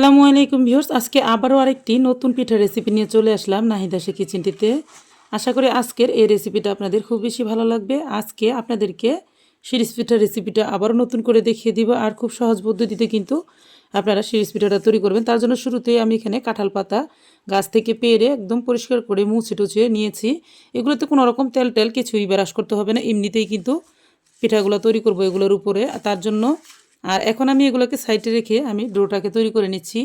আসসালামু আলাইকুম ভিউর্স আজকে আবারও আরেকটি নতুন পিঠার রেসিপি নিয়ে চলে আসলাম নাহিদাসে কিচেনটিতে আশা করি আজকের এই রেসিপিটা আপনাদের খুব বেশি ভালো লাগবে। আজকে আপনাদেরকে শিরিষ পিঠার রেসিপিটা আবারও নতুন করে দেখিয়ে দিব আর খুব সহজ পদ্ধতিতে কিন্তু আপনারা শিরিষ পিঠাটা তৈরি করবেন। তার জন্য শুরুতেই আমি এখানে কাঁঠাল পাতা গাছ থেকে পেরে একদম পরিষ্কার করে মুছে টুছে নিয়েছি। এগুলোতে কোনো রকম তেল টেল কিছুই ব্রাশ করতে হবে না। এমনিতেই কিন্তু পিঠাগুলো তৈরি করব এগুলোর উপরে। তার জন্য আর এখন আমি এগুলোকে সাইডে রেখে আমি ডোটাকে তৈরি করে নিচ্ছি।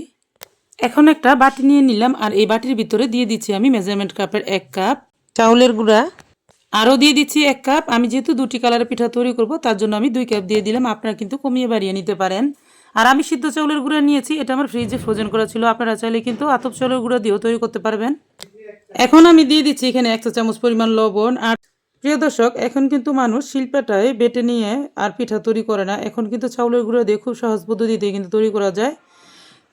এখন একটা বাটি নিয়ে নিলাম আর এই বাটির ভিতরে দিয়ে দিচ্ছি আমি মেজারমেন্ট কাপের এক কাপ চাউলের গুঁড়া। আরও দিয়ে দিচ্ছি এক কাপ আমি যেহেতু দুটি কালারের পিঠা তৈরি করব তার জন্য আমি দুই কাপ দিয়ে দিলাম। আপনারা কিন্তু কমিয়ে বাড়িয়ে নিতে পারেন। আর আমি সিদ্ধ চাউলের গুঁড়া নিয়েছি এটা আমার ফ্রিজে ফ্রোজেন করা ছিল। আপনারা চাইলে কিন্তু আতপ চাউলের গুঁড়া দিয়েও তৈরি করতে পারবেন। এখন আমি দিয়ে দিচ্ছি এখানে এক চা চামচ পরিমাণ লবণ। আর প্রিয় দর্শক, এখন কিন্তু মানুষ শিল্পটায় বেটে নিয়ে আর পিঠা তৈরি করে না। এখন কিন্তু চাউলের গুঁড়ো দিয়ে খুব সহজ পদ্ধতিতে কিন্তু তৈরি করা যায়।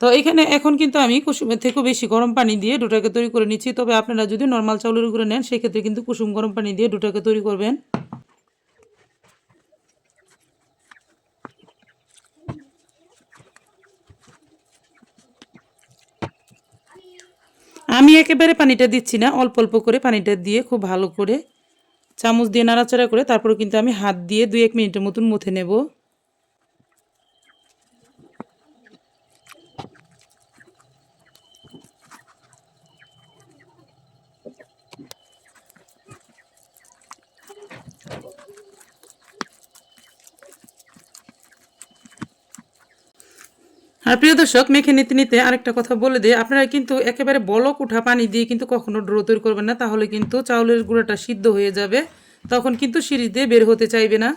তো এখানে এখন কিন্তু আমি কুসুমের থেকেও বেশি গরম পানি দিয়ে ডোটাকে তৈরি করে নিচ্ছি। তবে আপনারা যদি নর্মাল চাউলের গুঁড়ো নেন, সেক্ষেত্রে কিন্তু কুসুম গরম পানি দিয়ে ডোটাকে তৈরি করবেন। আমি একেবারে পানিটা দিচ্ছি না, অল্প অল্প করে পানিটা দিয়ে খুব ভালো করে চামচ দিয়ে নাড়াচাড়া করে তারপর কিন্তু আমি হাত দিয়ে দুই এক মিনিটের মতন মুথে নেব। আর প্রিয় দর্শক মেখে নিতে নিতে আরেকটা কথা বলে দিই। আপনারা কিন্তু একেবারে বলক উঠা পানি দিয়ে কিন্তু কখনো ড্রো তৈরি করবেন না, তাহলে কিন্তু চাউলের গুঁড়াটা সিদ্ধ হয়ে যাবে। তখন কিন্তু সিঁড়ি দিয়ে বের হতে চাইবে না।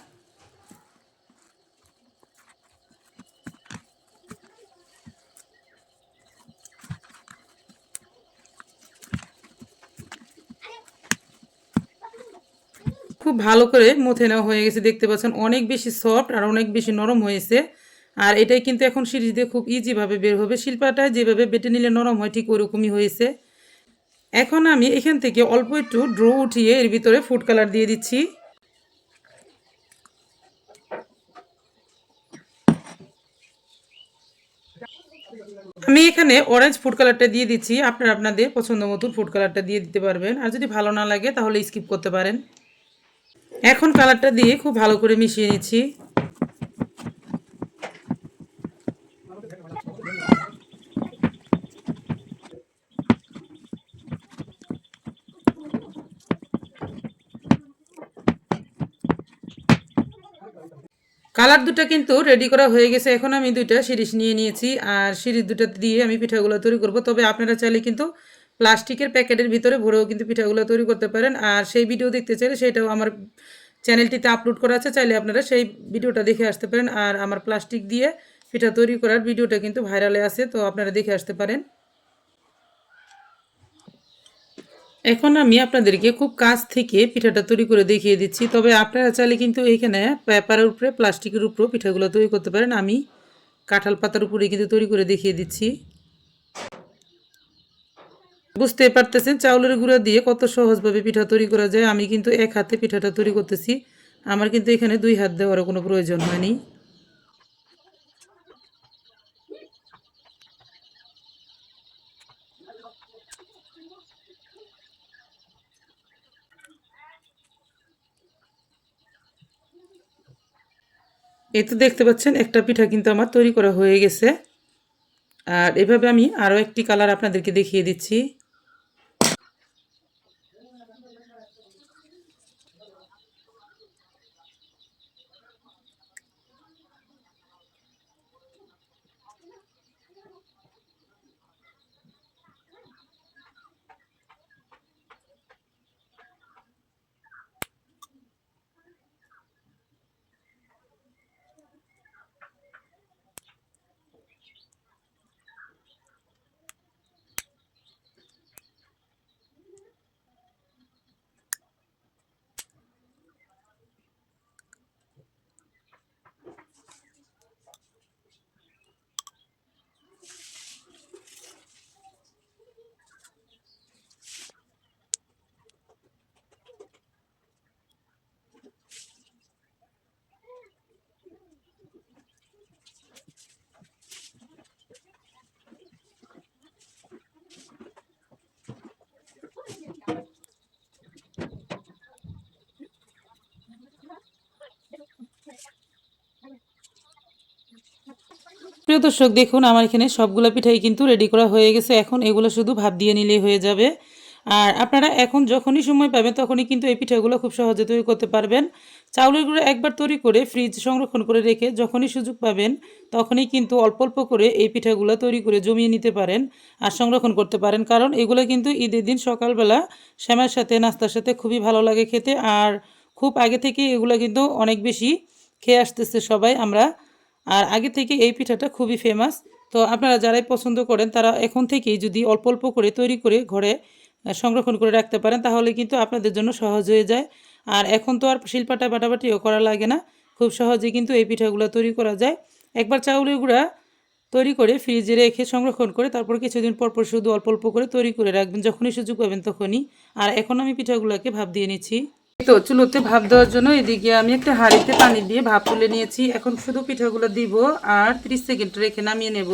খুব ভালো করে মথে নেওয়া হয়ে গেছে, দেখতে পাচ্ছেন। অনেক বেশি সফট আর অনেক বেশি নরম হয়েছে। আর এটাই কিন্তু এখন সিরিজ দিয়ে খুব ইজিভাবে বের হবে। শিল্পাটায় যেভাবে বেটে নিলে নরম হয়, ঠিক ওরকমই হয়েছে। এখন আমি এখান থেকে অল্প একটু ড্রো উঠিয়ে এর ভিতরে ফুড কালার দিয়ে দিচ্ছি। আমি এখানে অরেঞ্জ ফুড কালারটা দিয়ে দিচ্ছি। আপনারা আপনাদের পছন্দ মতো ফুড কালারটা দিয়ে দিতে পারবেন। আর যদি ভালো না লাগে তাহলে স্কিপ করতে পারেন। এখন কালারটা দিয়ে খুব ভালো করে মিশিয়ে নিচ্ছি। কালার দুটো কিন্তু রেডি করা হয়ে গেছে। এখন আমি দুইটা সিরিজ নিয়ে নিয়েছি আর সিরিজ দুটো দিয়ে আমি পিঠাগুলো তৈরি করব। তবে আপনারা চাইলে কিন্তু প্লাস্টিকের প্যাকেটের ভিতরে ভরেও কিন্তু পিঠাগুলো তৈরি করতে পারেন। আর সেই ভিডিও দেখতে চাইলে সেটাও আমার চ্যানেলটিতে আপলোড করা আছে। চাইলে আপনারা সেই ভিডিওটা দেখে আসতে পারেন। আর আমার প্লাস্টিক দিয়ে পিঠা তৈরি করার ভিডিওটা কিন্তু ভাইরালে আছে, তো আপনারা দেখে আসতে পারেন। এখন আমি আপনাদেরকে খুব কাছ থেকে পিঠাটা তৈরি করে দেখিয়ে দিচ্ছি। তবে আপনারা চাইলে কিন্তু এইখানে পেপারের উপরে, প্লাস্টিকের উপরেও পিঠাগুলো তৈরি করতে পারেন। আমি কাঁঠাল পাতার উপরে কিন্তু তৈরি করে দেখিয়ে দিচ্ছি। বুঝতে পারতেছেন? চাউলের গুঁড়া দিয়ে কত সহজভাবে পিঠা তৈরি করা যায়। আমি কিন্তু এক হাতে পিঠাটা তৈরি করতেছি। আমার কিন্তু এখানে দুই হাত দেওয়ারও কোনো প্রয়োজন হয়নি। এই তো দেখতে পাচ্ছেন, একটা পিঠা কিন্তু আমার তৈরি করা হয়ে গেছে। আর এভাবে আমি আরও একটি কালার আপনাদেরকে দেখিয়ে দিচ্ছি। প্রিয় দর্শক, দেখুন আমার এখানে সবগুলো পিঠাই কিন্তু রেডি করা হয়ে গেছে। এখন এগুলো শুধু ভাত দিয়ে নিলেই হয়ে যাবে। আর আপনারা এখন যখনই সময় পাবেন, তখনই কিন্তু এই পিঠাগুলো খুব সহজে তৈরি করতে পারবেন। চাউলের গুঁড়ো একবার তৈরি করে ফ্রিজ সংরক্ষণ করে রেখে যখনই সুযোগ পাবেন, তখনই কিন্তু অল্প অল্প করে এই পিঠাগুলো তৈরি করে জমিয়ে নিতে পারেন আর সংরক্ষণ করতে পারেন। কারণ এগুলো কিন্তু ঈদের দিন সকালবেলা শ্যামার সাথে, নাস্তার সাথে খুবই ভালো লাগে খেতে। আর খুব আগে থেকে এগুলো কিন্তু অনেক বেশি খেয়ে আসতেছে সবাই। আমরা আর আগে থেকে এই পিঠাটা খুবই ফেমাস তো আপনারা যারাই পছন্দ করেন, তারা এখন থেকেই যদি অল্প অল্প করে তৈরি করে ঘরে সংরক্ষণ করে রাখতে পারেন, তাহলে কিন্তু আপনাদের জন্য সহজ হয়ে যায়। আর এখন তো আর শিল্পাটা বাটাবাটিও করা লাগে না। খুব সহজে কিন্তু এই পিঠাগুলো তৈরি করা যায়। একবার চাউলের গুঁড়া তৈরি করে ফ্রিজে রেখে সংরক্ষণ করে তারপর কিছুদিন পর পর শুধু অল্প অল্প করে তৈরি করে রাখবেন। যখনই সুযোগ পাবেন তখনই। আর এখন আমি পিঠাগুলোকে ভাব দিয়ে নিচ্ছি। তো চুলোতে ভাপ দেওয়ার জন্য এদিকে আমি একটা হাঁড়িতে পানি দিয়ে ভাপ তুলে নিয়েছি। এখন শুধু পিঠাগুলো দিব আর 30 সেকেন্ড রেখে নামিয়ে নেব।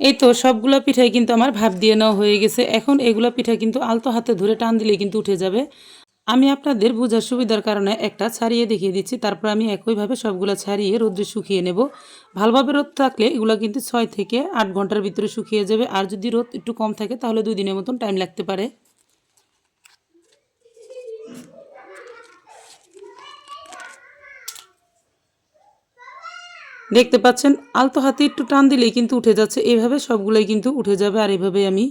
এই তো সবগুলো পিঠাই কিন্তু আমার ভাপ দিয়ে নেওয়া হয়ে গেছে। এখন এগুলো পিঠা কিন্তু আলতো হাতে ধরে টান দিলে কিন্তু উঠে যাবে। আমি আপনাদের বোঝার সুবিধার কারণে একটা ছাড়িয়ে দেখিয়ে দিচ্ছি, তারপর আমি একইভাবে সবগুলো ছাড়িয়ে রোদ্রে শুকিয়ে নেব। ভালোভাবে রোদ থাকলে এগুলো কিন্তু ছয় থেকে আট ঘণ্টার ভিতরে শুকিয়ে যাবে, আর যদি রোদ একটু কম থাকে তাহলে দুই দিনের মতন টাইম লাগতে পারে। দেখতে পাচ্ছেন, আলতো হাতে একটু টান দিলেই কিন্তু উঠে যাচ্ছে। এইভাবে সবগুলোই কিন্তু উঠে যাবে আর এভাবে আমি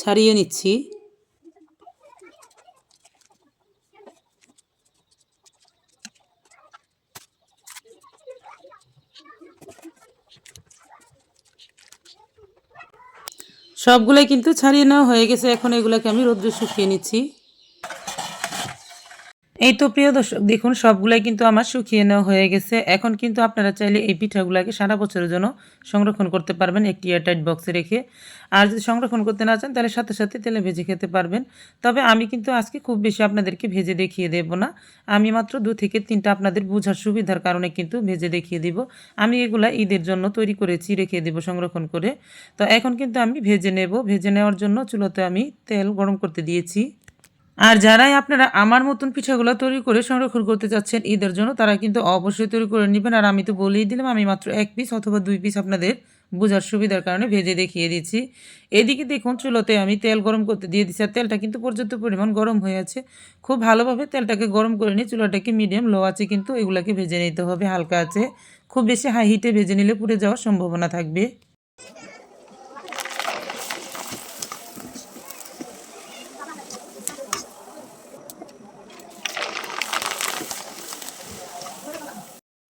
ছাড়িয়ে নিচ্ছি। সবগুলোই কিন্তু ছাড়িয়ে নেওয়া হয়ে গেছে। এখন এগুলোকে আমি রোদ্রে শুকিয়ে নিচ্ছি। এই তো প্রিয় দর্শক, দেখুন, সবগুলাই কিন্তু আমার শুকিয়ে নেওয়া হয়ে গেছে। এখন কিন্তু আপনারা চাইলে এই পিঠাগুলোকে সারা বছরের জন্য সংরক্ষণ করতে পারবেন একটি এয়ারটাইট বক্সে রেখে। আর যদি সংরক্ষণ করতে না চান, তাহলে সাথে সাথে তেলে ভেজে খেতে পারবেন। তবে আমি কিন্তু আজকে খুব বেশি আপনাদেরকে ভেজে দেখিয়ে দেব না। আমি মাত্র দু থেকে তিনটা আপনাদের বোঝার সুবিধার কারণে কিন্তু ভেজে দেখিয়ে দিব। আমি এগুলা ঈদের জন্য তৈরি করেছি, রেখে দেব সংরক্ষণ করে। তো এখন কিন্তু আমি ভেজে নেব। ভেজে নেওয়ার জন্য চুলোতে আমি তেল গরম করতে দিয়েছি। আর যারাই আপনারা আমার মতন পিঠাগুলো তৈরি করে সংরক্ষণ করতে চাচ্ছেন ঈদের জন্য, তারা কিন্তু অবশ্যই তৈরি করে নেবেন। আর আমি তো বলেই দিলাম, আমি মাত্র এক পিস অথবা দুই পিস আপনাদের বোঝার সুবিধার কারণে ভেজে দেখিয়ে দিচ্ছি। এদিকে দেখুন, চুলোতে আমি তেল গরম করতে দিয়ে দিচ্ছি। আর তেলটা কিন্তু পর্যাপ্ত পরিমাণ গরম হয়ে আছে। খুব ভালোভাবে তেলটাকে গরম করে নিয়ে চুলাটাকে মিডিয়াম লো আছে কিন্তু এগুলাকে ভেজে নিতে হবে, হালকা আছে। খুব বেশি হাই হিটে ভেজে নিলে পুড়ে যাওয়ার সম্ভাবনা থাকবে।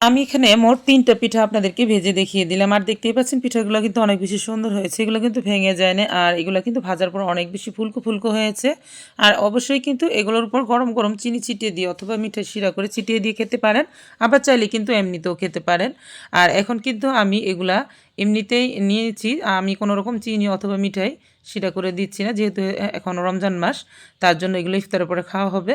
আমি এখানে মোট তিনটা পিঠা আপনাদেরকে ভেজে দেখিয়ে দিলাম। আর দেখতেই পাচ্ছেন, পিঠাগুলো কিন্তু অনেক বেশি সুন্দর হয়েছে। এগুলো কিন্তু ভেঙে যায় না। আর এগুলো কিন্তু ভাজার পর অনেক বেশি ফুলকো ফুলকো হয়েছে। আর অবশ্যই কিন্তু এগুলোর উপর গরম গরম চিনি ছিটিয়ে দিয়ে অথবা মিঠা শিরা করে ছিটিয়ে দিয়ে খেতে পারেন। আবার চাইলে কিন্তু এমনিতেও খেতে পারেন। আর এখন কিন্তু আমি এগুলা এমনিতেই নিয়েছি। আমি কোনো রকম চিনি অথবা মিঠাই সেটা করে দিচ্ছি না, যেহেতু এখন রমজান মাস। তার জন্য এগুলো ইফতারের পরে খাওয়া হবে।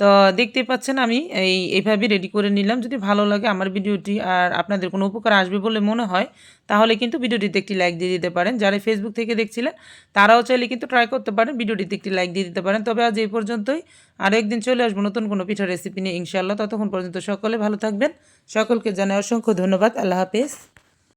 তো দেখতেই পাচ্ছেন আমি এই এইভাবে রেডি করে নিলাম। যদি ভালো লাগে আমার ভিডিওটি আর আপনাদের কোনো উপকার আসবে বলে মনে হয়, তাহলে কিন্তু ভিডিওটিতে একটি লাইক দিয়ে দিতে পারেন। যারা ফেসবুক থেকে দেখছিলেন, তারাও চাইলে কিন্তু ট্রাই করতে পারেন, ভিডিওটিতে একটি লাইক দিয়ে দিতে পারেন। তবে আজ এই পর্যন্তই। আর একদিন চলে আসব নতুন কোনো পিঠার রেসিপি নিয়ে ইনশাআল্লাহ। ততক্ষণ পর্যন্ত সকলে ভালো থাকবেন। সকলকে জানাই অসংখ্য ধন্যবাদ। আল্লাহ হাফেজ।